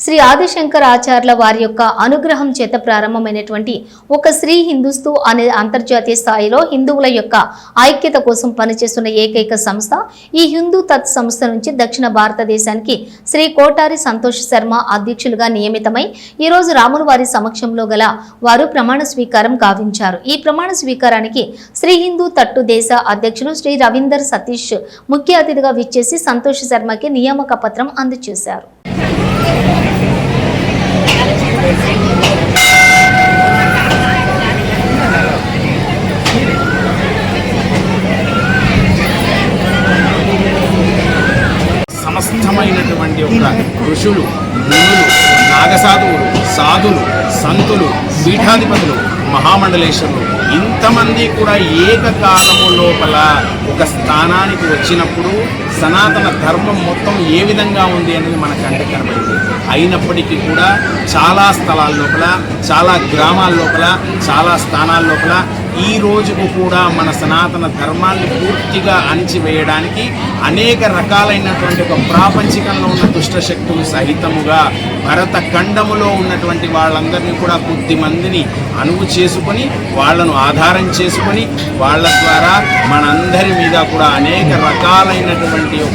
శ్రీ ఆదిశంకర్ ఆచార్యుల వారి యొక్క అనుగ్రహం చేత ప్రారంభమైనటువంటి ఒక శ్రీ హిందుస్తూ అనే అంతర్జాతీయ స్థాయిలో హిందువుల యొక్క ఐక్యత కోసం పనిచేస్తున్న ఏకైక సంస్థ ఈ హిందూ తత్ సంస్థ నుంచి దక్షిణ భారతదేశానికి శ్రీ కోటారి సంతోష్ శర్మ అధ్యక్షులుగా నియమితమై ఈ రోజు రాముల వారి సమక్షంలో గల వారు ప్రమాణ స్వీకారం గావించారు. ఈ ప్రమాణ స్వీకారానికి శ్రీ హిందూ తట్టు దేశ అధ్యక్షులు శ్రీ రవీందర్ సతీష్ ముఖ్య అతిథిగా విచ్చేసి సంతోష్ శర్మకి నియామక పత్రం అందజేశారు. ఋషులు మునులు నాగసాధువులు సాధులు సంతులు పీఠాధిపతులు మహామండలేశ్వరులు. ఇంతమంది కూడా ఏకకాలము లోపల ఒక స్థానానికి వచ్చినప్పుడు సనాతన ధర్మం మొత్తం ఏ విధంగా ఉంది అనేది మన కంటికి కనబడింది. అయినప్పటికీ కూడా చాలా స్థలాల లోపల చాలా గ్రామాల లోపల చాలా స్థానాల లోపల ఈ రోజుకు కూడా మన సనాతన ధర్మాన్ని పూర్తిగా అణిచివేయడానికి అనేక రకాలైనటువంటి ఒక ప్రాపంచికంలో ఉన్న దుష్ట శక్తులు సహితముగా భరత ఖండములో ఉన్నటువంటి వాళ్ళందరినీ కూడా కొద్ది మందిని అనువు చేసుకొని వాళ్ళను ఆధారం చేసుకొని వాళ్ళ ద్వారా మనందరి మీద కూడా అనేక రకాలైనటువంటి